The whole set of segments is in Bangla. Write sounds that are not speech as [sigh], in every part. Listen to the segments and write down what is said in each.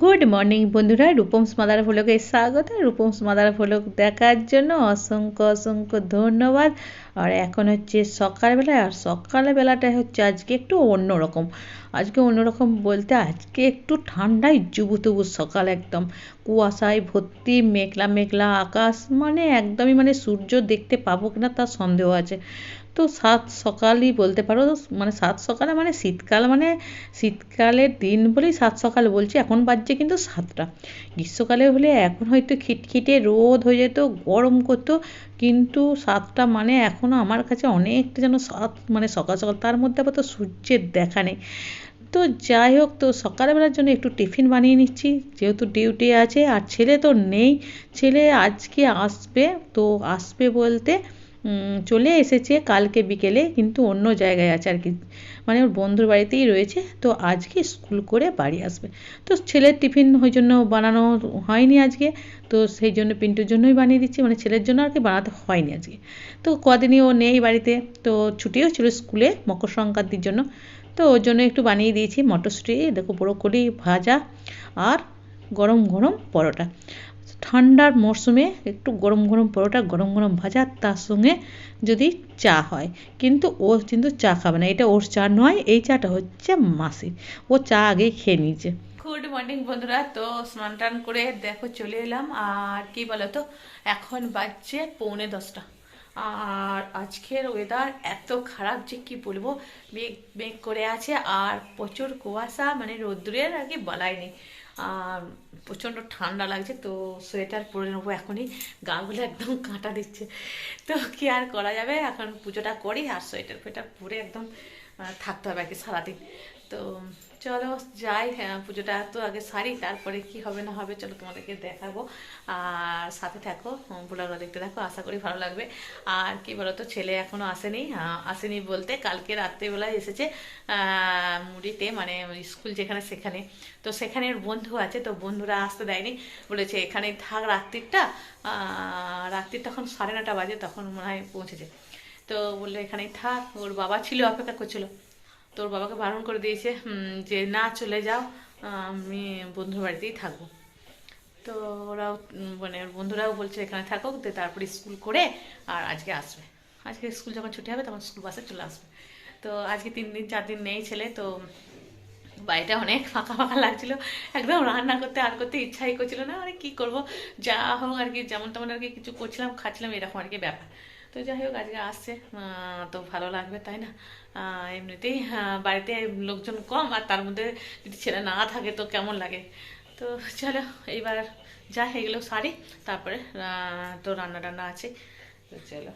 গুড মর্নিং বন্ধুরা। রূপমস মাদার ভ্লগে স্বাগত। রূপমস মাদার ভ্লগ দেখার জন্য অসংখ্য অসংখ্য ধন্যবাদ। আর এখন হচ্ছে সকালবেলা আর সকালবেলাটা হচ্ছে আজকে একটু অন্যরকম। আজকে অন্যরকম বলতে আজকে একটু ঠান্ডায় জুবুতুবু সকাল একদম। কুয়াশায় ভর্তি, মেঘলা মেঘলা আকাশ মানে একদমই মানে সূর্য দেখতে পাবো কিনা তার সন্দেহ আছে। তো সাত সকালই বলতে পারো মানে সাত সকালে মানে শীতকাল মানে শীতকালের দিন বলেই সাত সকাল বলছি, এখন বাজছে কিন্তু সাতটা। গ্রীষ্মকালে হলে এখন হয়তো খিটখিটে রোদ হয়ে যেত, গরম করতো, কিন্তু সাতটা মানে এখনও আমার কাছে অনেকটা যেন সাত মানে সকাল সকাল, তার মধ্যে আবার তো সূর্যের দেখা নেই। তো যাই হোক, তো সকালবেলার জন্য একটু টিফিন বানিয়ে নিচ্ছি, যেহেতু ডিউটি আছে আর ছেলে তো নেই, ছেলে আজকে আসবে, তো আসবে বলতে চলে এসেছে কালকে বিকেলে, কিন্তু অন্য জায়গায় আছে আর কি। মানে ওর বন্ধুর বাড়িতেই রয়েছে, তো আজকে স্কুল করে বাড়ি আসবে। তো ছেলের টিফিন ওই জন্য বানানো হয়নি আজকে, তো সেই জন্য পিন্টুর জন্যই বানিয়ে দিচ্ছি মানে ছেলের জন্য আর কি বানাতে হয়নি আজকে। তো কদিনই ও নেই বাড়িতে, তো ছুটিও ছিল স্কুলে মকর সংক্রান্তির জন্য, তো ওর জন্য একটু বানিয়ে দিয়েছি মটরশুঁটি, দেখো ব্রোকলি ভাজা, আর গরম গরম পরোটা। ঠান্ডার মরশুমে একটু গরম গরম পরোটা, গরম গরম ভাজা, তার সঙ্গে যদি চা হয়। কিন্তু ও কিন্তু চা খাবে না। এটা ওর চা নয়, এই চাটা হচ্ছে মাসির ও চা আগে খেয়ে নিয়েছে। গুড মর্নিং বন্ধুরা। তো স্নান টান করে দেখো চলে এলাম। আর কি বলতো? এখন বাজছে পৌনে দশটা। আর আজকের ওয়েদার এত খারাপ যে কি বলব? মেঘ মেঘ করে আছে। আর প্রচুর কুয়াশা মানে রোদ্রের আর কি বলাই নেই। প্রচণ্ড ঠান্ডা লাগছে, তো সোয়েটার পরে নেব এখনই। গাগুলো একদম কাঁটা দিচ্ছে। তো কি আর করা যাবে? এখন পুজোটা করি আর সোয়েটার ফোয়েটার পরে একদম থাকতে হবে আর কি সারাদিন। তো চলো যাই হ্যাঁ পুজোটা তো আগে সারি, তারপরে কি হবে না হবে চলো তোমাদেরকে দেখাবো। আর সাথে থাকো ব্লগটা দেখতে থাকো, আশা করি ভালো লাগবে। আর কি বলো তো ছেলে এখনও আসেনি আসেনি বলতে কালকে রাত্রেবেলায় এসেছে মুড়িতে মানে স্কুল যেখানে সেখানে। তো সেখানে বন্ধু আছে, তো বন্ধুরা আসতে দেয়নি। বলেছে, এখানে থাক রাত্রিরটা। রাত্রির তখন সাড়ে নটা বাজে, তখন মনে হয় পৌঁছেছে। তো বলল, এখানেই থাক। ওর বাবা ছিল, অপেক্ষা করছিল। তোর বাবাকে বারণ করে দিয়েছে যে না চলে যাও, আমি বন্ধুর বাড়িতেই থাকব। তো ওরাও মানে বন্ধুরাও বলছে, এখানে থাকুক তো তারপরে স্কুল করে আর আজকে আসবে। আজকে স্কুল যখন ছুটি হবে, তখন স্কুল বাসে চলে আসবে। তো আজকে তিন দিন, চার দিন নেই ছেলে, তো বাড়িটা অনেক ফাঁকা ফাঁকা লাগছিল। একদম রান্না করতে, আর করতে ইচ্ছাই করছিল না মানে কী করব? যা হোক আর কি যেমন তেমন আর কি কিছু করছিলাম, খাচ্ছিলাম, এরকম আর কি ব্যাপার। তো যাই হোক, আজকে আসছে। তো ভালো লাগবে, তাই না? এমনিতেই বাড়িতে লোকজন কম আর তার মধ্যে যদি ছেলে না থাকে তো কেমন লাগে? তো চলো, এইবার যা এগুলো সারি, তারপরে তো রান্না টান্না আছে। তো চলো।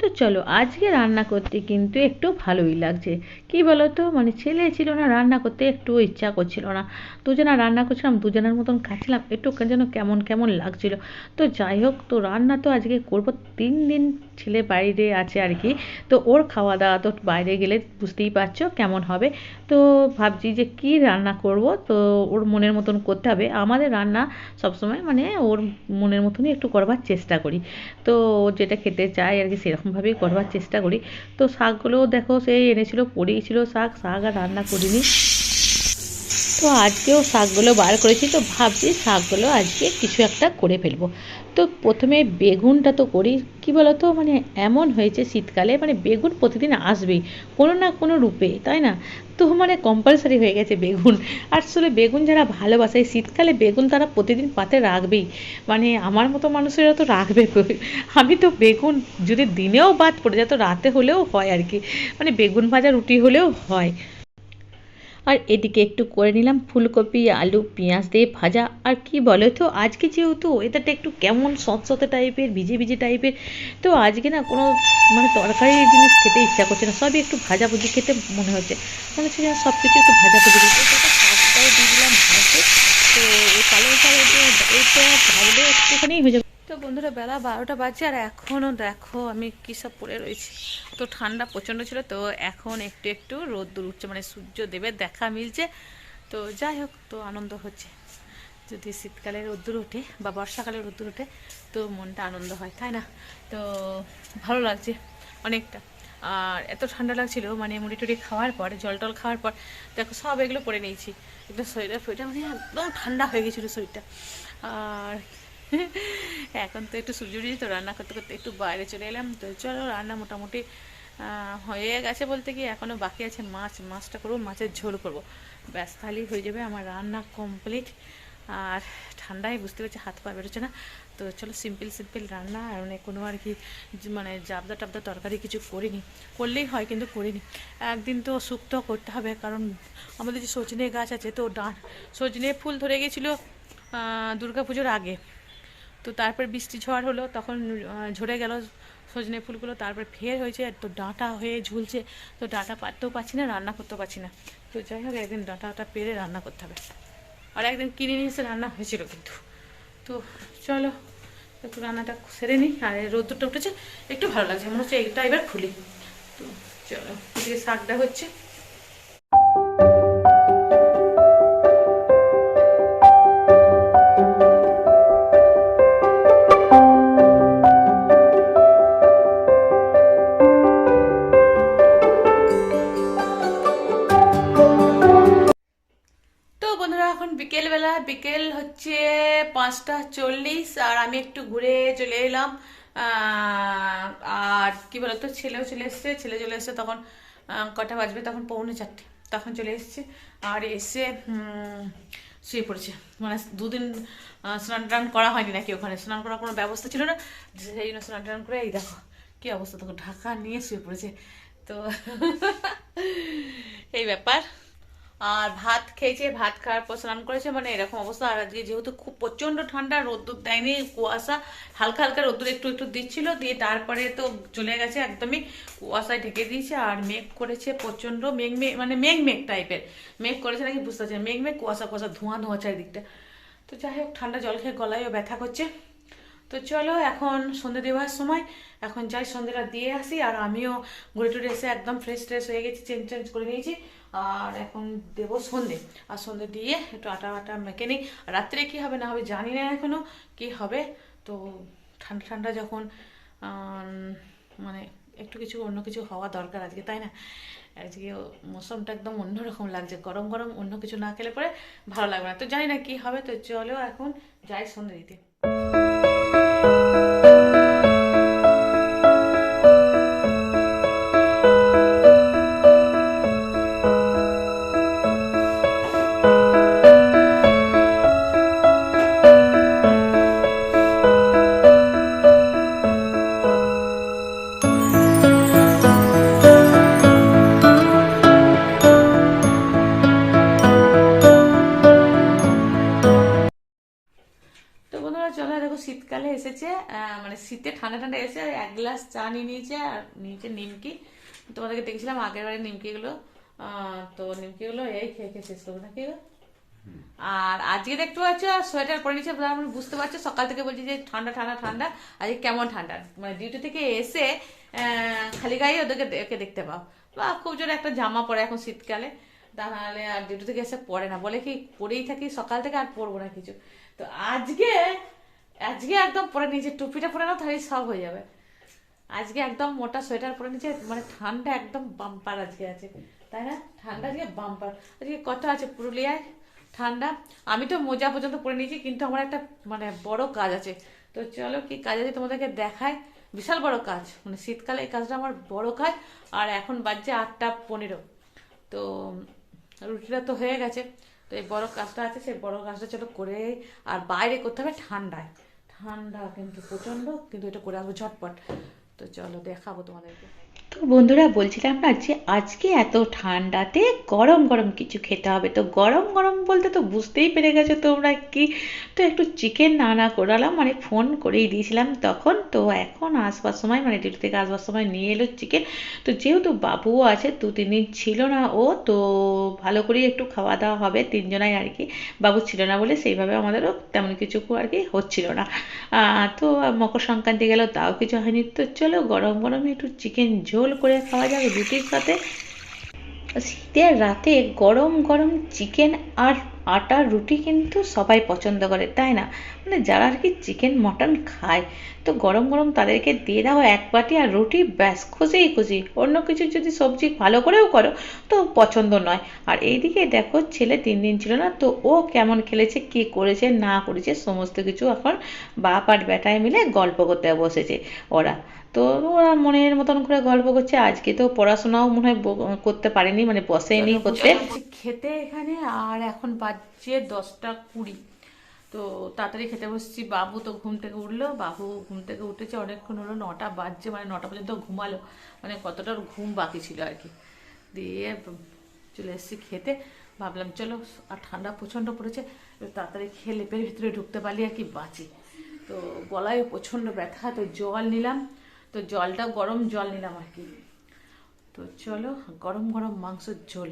তো চলো, আজকে রান্না করতে কিন্তু একটু ভালোই লাগছে। কি বলো তো মানে ছেলে ছিল না, রান্না করতে একটু ইচ্ছা করছিল না। দুজনা রান্না করছিলাম, দুজনের মতন খাচ্ছিলাম একটু যেন কেমন কেমন লাগছিল। তো যাই হোক, তো রান্না তো আজকে করব, তিন দিন ছেলে বাইরে আছে আর কি। তো ওর খাওয়া দাওয়া তো বাইরে গেলে বুঝতেই পারছ কেমন হবে। তো ভাবছি যে কি রান্না করব? তো ওর মনের মতন করতে হবে। আমাদের রান্না সবসময় মানে ওর মনের মতনই একটু করবার চেষ্টা করি। তো যেটা খেতে চায় আর কি, সেরকমভাবেই করবার চেষ্টা করি। তো শাকগুলোও দেখো, সেই এনেছিল পড়িয়েছিল শাক শাক আর রান্না করিনি। তো আজকেও শাকগুলো বার করেছি, তো ভাবছি শাকগুলো আজকে কিছু একটা করে ফেলব। তো প্রথমে বেগুনটা তো করি। কি বলতো? মানে এমন হয়েছে শীতকালে মানে বেগুন প্রতিদিন আসবেই, কোনো না কোনো রূপে, তাই না? তো মানে কম্পালসারি হয়ে গেছে বেগুন। আসলে বেগুন যারা ভালোবাসে, শীতকালে বেগুন তারা প্রতিদিন পাতে রাখবেই। মানে আমার মতো মানুষেরা তো রাখবে আমি তো বেগুন যদি দিনেও বাদ পড়ে যায়, তো রাতে হলেও হয় আর কি। মানে বেগুন ভাজা রুটি হলেও হয়। আর এদিকে একটু করে নিলাম ফুলকপি, আলু, পেঁয়াজ দিয়ে ভাজা। আর কি বলো তো, আজকে যেহেতু ওয়েদারটা একটু কেমন সতসতে টাইপের, ভিজে ভিজে টাইপের, তো আজকে না কোনো মানে তরকারি জিনিস খেতে ইচ্ছা করছে না, সবই একটু ভাজাভুজি খেতে মনে হচ্ছে। মনে হচ্ছে যেন সব কিছু একটু ভাজাভুজি শাকটাও দিয়ে দিলাম ভাজতে। তো পালং শাক এইটা ভাজলে একটুখানি হয়ে যাবে। তো বন্ধুরা বেলা বারোটা বাজে আর এখনও দেখো আমি কী সব পরে রয়েছি। তো ঠান্ডা প্রচণ্ড ছিল, তো এখন একটু একটু রোদ্দুর উঠছে মানে সূর্য দেবের দেখা মিলছে। তো যাই হোক, তো আনন্দ হচ্ছে। যদি শীতকালে রোদ্দুর ওঠে বা বর্ষাকালে রোদ্দুর ওঠে, তো মনটা আনন্দ হয়, তাই না? তো ভালো লাগছে অনেকটা। আর এত ঠান্ডা লাগছিল মানে মুড়ি টুড়ি খাওয়ার পর, জল টল খাওয়ার পর, দেখো সব এগুলো পরে নিয়েছি। একদম শরীরটা ফইটা মানে একদম ঠান্ডা হয়ে গেছিল শরীরটা। আর এখন তো একটু সূর্য তো রান্না করতে করতে একটু বাইরে চলে এলাম। তো চলো, রান্না মোটামুটি হয়ে গেছে বলতে কি এখনও বাকি আছে মাছ। মাছটা করব, মাছের ঝোল করব। ব্যাস তাহলেই হয়ে যাবে আমার রান্না কমপ্লিট আর ঠান্ডায় বুঝতে পারছি, হাত পা বেরোচ্ছে না। তো চলো সিম্পল সিম্পল রান্না। আর মানে কোনো আর কি মানে জাবদা টাবদা তরকারি কিছু করিনি। করলেই হয়, কিন্তু করিনি। একদিন তো শুক্তো করতে হবে, কারণ আমাদের যে সজনে গাছ আছে, তো ডান সজনে ফুল ধরে গেছিল দুর্গা পুজোর আগে। তো তারপর বৃষ্টি ঝড় হলো, তখন ঝরে গেল সজনে ফুলগুলো, তারপর ফের হয়েছে, তো ডাঁটা হয়ে ঝুলছে। তো ডাঁটা পাততেও পারছি না, রান্না করতেও পারছি না। তো যাই হোক, একদিন ডাঁটাটা পেরে রান্না করতে হবে। আর একদিন কিনে নিয়ে এসে রান্না হয়েছিল কিন্তু। তো চলো, একটু রান্নাটা সেরে নিই, আর রোদ্দুরটা উঠেছে, একটু ভালো লাগছে, মনে হচ্ছে এইটা এবার খুলি। তো চলো, এদিকে শাকটা হচ্ছে। বিকেলবেলা বিকেল হচ্ছে পাঁচটা চল্লিশ, আর আমি একটু ঘুরে চলে এলাম। আর কি বলতো, ছেলেও চলে এসছে, ছেলে চলে এসছে তখন কটা বাজবে তখন পৌনে চারটে, তখন চলে এসছে। আর এসে শুয়ে পড়েছে। মানে দুদিন স্নান টান করা হয়নি নাকি ওখানে? স্নান করার কোনো ব্যবস্থা ছিল না? সেই জন্য স্নান টান করে এই দেখো, কি অবস্থা, তখন ঢাকা নিয়ে শুয়ে পড়েছে। তো, [laughs] এই ব্যাপার। আর ভাত খেয়েছে, ভাত খাওয়ার পর স্নান করেছে মানে এরকম অবস্থা। আর আজকে যেহেতু খুব প্রচণ্ড ঠান্ডা, রোদ্দুর দেয়নি, কুয়াশা, হালকা হালকা রোদ্দুর একটু একটু দিচ্ছিল, দিয়ে তারপরে তো চলে গেছে একদমই কুয়াশায় ঢেকে দিয়েছে, আর মেঘ করেছে প্রচণ্ড মেঘ মেঘ মানে মেঘ মেঘ টাইপের মেঘ করেছে নাকি বুঝতে পারছি মেঘ মেঘ, কুয়াশা কুয়াশা, ধোঁয়া ধোঁয়া চারিদিকটা। তো যাই হোক, ঠান্ডা জল খেয়ে গলায়ও ব্যথা করছে। তো চলো এখন সন্ধে দেওয়ার সময়, এখন যাই সন্ধেটা দিয়ে আসি, আর আমিও ঘুরে টুরে এসে একদম ফ্রেশ ট্রেশ হয়ে গেছি চেঞ্জ চেঞ্জ করে নিয়েছি। আর এখন দেবো সন্ধে। আর সন্ধে দিয়ে একটু আটা আটা মেখে নিই। রাত্রে কি হবে না হবে জানি না এখনও কি হবে। তো ঠান্ডা ঠান্ডা যখন মানে একটু কিছু অন্য কিছু হওয়া দরকার আজকে, তাই না? আজকে মৌসুমটা একদম অন্যরকম লাগছে। গরম গরম অন্য কিছু না খেলে পরে ভালো লাগবে না। তো জানি না কি হবে। তো চলো এখন যাই সন্ধে দিতে। বন্ধুরা দেখো শীতকালে এসেছে মানে শীতে ঠান্ডা ঠান্ডা এসে এক গ্লাস চা নিয়ে নিয়েছে, আর নিয়েছে নিমকি। তোমাদেরকে দেখছিলাম আগের বারে নিমকিগুলো। তো নিমকিগুলো এই খেয়ে খেয়ে শেষ করব নাকি? আর আজকে দেখতে পাচ্ছ সোয়েটার পরে নিচ্ছে বুঝতে পারছ, সকাল থেকে বলছি যে ঠান্ডা ঠান্ডা ঠান্ডা, আজকে কেমন ঠান্ডা। মানে ডিউটি থেকে এসে খালি গায়ে ওদেরকে একে দেখতে পাও। বা খুব জোরে একটা জামা পরে এখন শীতকালে, তাহলে আর ডিউটি থেকে এসে পরে না। বলে কি পরেই থাকি, সকাল থেকে আর পরবো না কিছু। তো আজকে আজকে একদম পরে নিয়েছে টুপিটা পরে নাও, তাহলে সব হয়ে যাবে। আজকে একদম মোটা সোয়েটার পরে নিচে মানে ঠান্ডা একদম বাম্পার আজকে আছে। তাই না? ঠান্ডা আজকে বাম্পার। আজকে কত আছে পুরুলিয়ায়? ঠান্ডা। আমি তো মোজা পর্যন্ত পরে নিয়েছি, কিন্তু আমার একটা মানে বড় কাজ আছে। তো চলো কি কাজ আছে তোমাদেরকে দেখায় বিশাল বড় কাজ। মানে শীতকালে এই কাজটা আমার বড় কাজ। আর এখন বাজছে আটটা পনেরো। তো রুটিটা তো হয়ে গেছে। তো এই বড় কাজটা আছে, সেই বড় কাজটা চলো করে, আর বাইরে করতে হবে ঠান্ডায়। ঠান্ডা কিন্তু প্রচণ্ড কিন্তু এটা করে আসব ঝটপট। তো চলো দেখাবো তোমাদেরকে। তো বন্ধুরা বলছিলাম না যে আজকে এত ঠান্ডাতে গরম গরম কিছু খেতে হবে। তো গরম গরম বলতে তো বুঝতেই পেরে গেছো তোমরা কি? তো একটু চিকেন রান্না করালাম মানে ফোন করেই দিয়েছিলাম তখন। তো এখন আসবার সময় মানে ডিউটি থেকে আসবার সময় নিয়ে এলো চিকেন তো যেহেতু বাবুও আছে, দু, তিন দিন ছিল না ও, তো ভালো করেই একটু খাওয়া দাওয়া হবে তিনজনাই আর কি। বাবু ছিল না বলে সেইভাবে আমাদেরও তেমন কিছু আর কি হচ্ছিল না। তো মকর সংক্রান্তি গেল, তাও কিছু হয়নি। তো চলো গরম গরমে একটু চিকেন ঝোল করে খাওয়া যাবে রুটির সাথে। শীতের রাতে গরম গরম চিকেন আর আটার রুটি কিন্তু সবাই পছন্দ করে, তাই না? মানে যারা আর কি চিকেন মটন খায়, তো গরম গরম তাদেরকে দিয়ে দাও এক বাটি আর রুটি, ব্যাস, খুশিই খুশি। অন্য কিছু যদি সবজি ভালো করেও করো, তো পছন্দ নয়। আর এইদিকে দেখো ছেলে তিন দিন ছিল না, তো ও কেমন খেলেছে, কি করেছে, না করেছে, সমস্ত কিছু এখন বাপ আর বেটায় মিলে গল্প করতে বসেছে। ওরা তো ওরা মনের মতন করে গল্প করছে। আজকে তো পড়াশোনাও মনে হয় করতে পারেনি মানে বসেনি করতে। খেতে এখানে আর এখন বাজছে দশটা কুড়ি। তো তাড়াতাড়ি খেতে বসছি। বাবু তো ঘুম থেকে উঠল। বাবু ঘুম থেকে উঠেছে অনেকক্ষণ হলো নটা বাজছে মানে নটা পর্যন্ত ঘুমালো। মানে কতটা ঘুম বাকি ছিল আর কি। দিয়ে চলে এসেছি খেতে। ভাবলাম চলো আর ঠান্ডা প্রচণ্ড পড়েছে তাড়াতাড়ি খেয়ে লেপের ভিতরে ঢুকতে পারলি আর কি বাঁচি। তো গলায় প্রচণ্ড ব্যথা তো জল নিলাম। তো জলটা গরম জল নিলাম আর কি। তো চলো গরম গরম মাংসের ঝোল।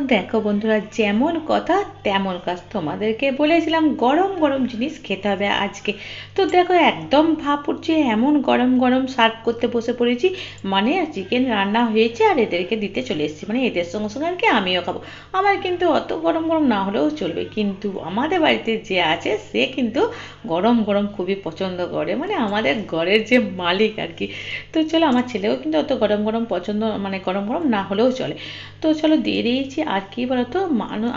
দেখো বন্ধুরা, যেমন কথা তেমন কাজ। তোমাদেরকে বলেছিলাম গরম গরম জিনিস খেতে হবে আজকে। তো দেখো, একদম ভাব উঠছে, এমন গরম গরম সার্ভ করতে বসে পড়েছি। মানে চিকেন রান্না হয়েছে আর এদেরকে দিতে চলে এসেছি। মানে এদের সঙ্গে সঙ্গে আর কি আমিও খাব। আমার কিন্তু অত গরম গরম না হলেও চলবে। কিন্তু আমাদের বাড়িতে যে আছে, সে কিন্তু গরম গরম খুবই পছন্দ করে। মানে আমাদের ঘরের যে মালিক আর কি। তো চলো, আমার ছেলেও কিন্তু অত গরম গরম পছন্দ মানে গরম গরম না হলেও চলে। তো চলো, দিয়ে দিয়েছি আর কি বলতো?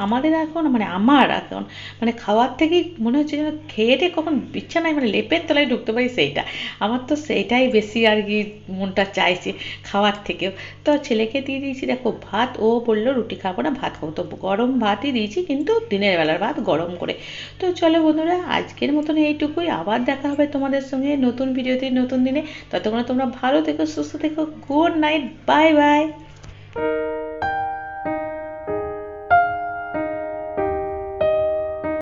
আমাদের এখন মানে আমার এখন মানে খাওয়ার থেকেই মনে হচ্ছে যেন খেয়ে টেয়ে কখন বিছানায় মানে লেপের তলায় ঢুকতে পারি সেইটা। আমার তো সেইটাই বেশি আর কি মনটা চাইছে খাওয়ার থেকেও। তো ছেলেকে দিয়ে দিয়েছি, দেখো, ভাত। ও বলল, রুটি খাব না, ভাত খাব। তো গরম ভাতই দিয়েছি, কিন্তু দিনের বেলার ভাত গরম করে। তো চলো বন্ধুরা, আজকের মতন এইটুকুই। আবার দেখা হবে তোমাদের সঙ্গে নতুন ভিডিওতে, নতুন দিনে। ততক্ষণে তোমরা ভালো থেকো, সুস্থ থেকো। Good night, bye bye.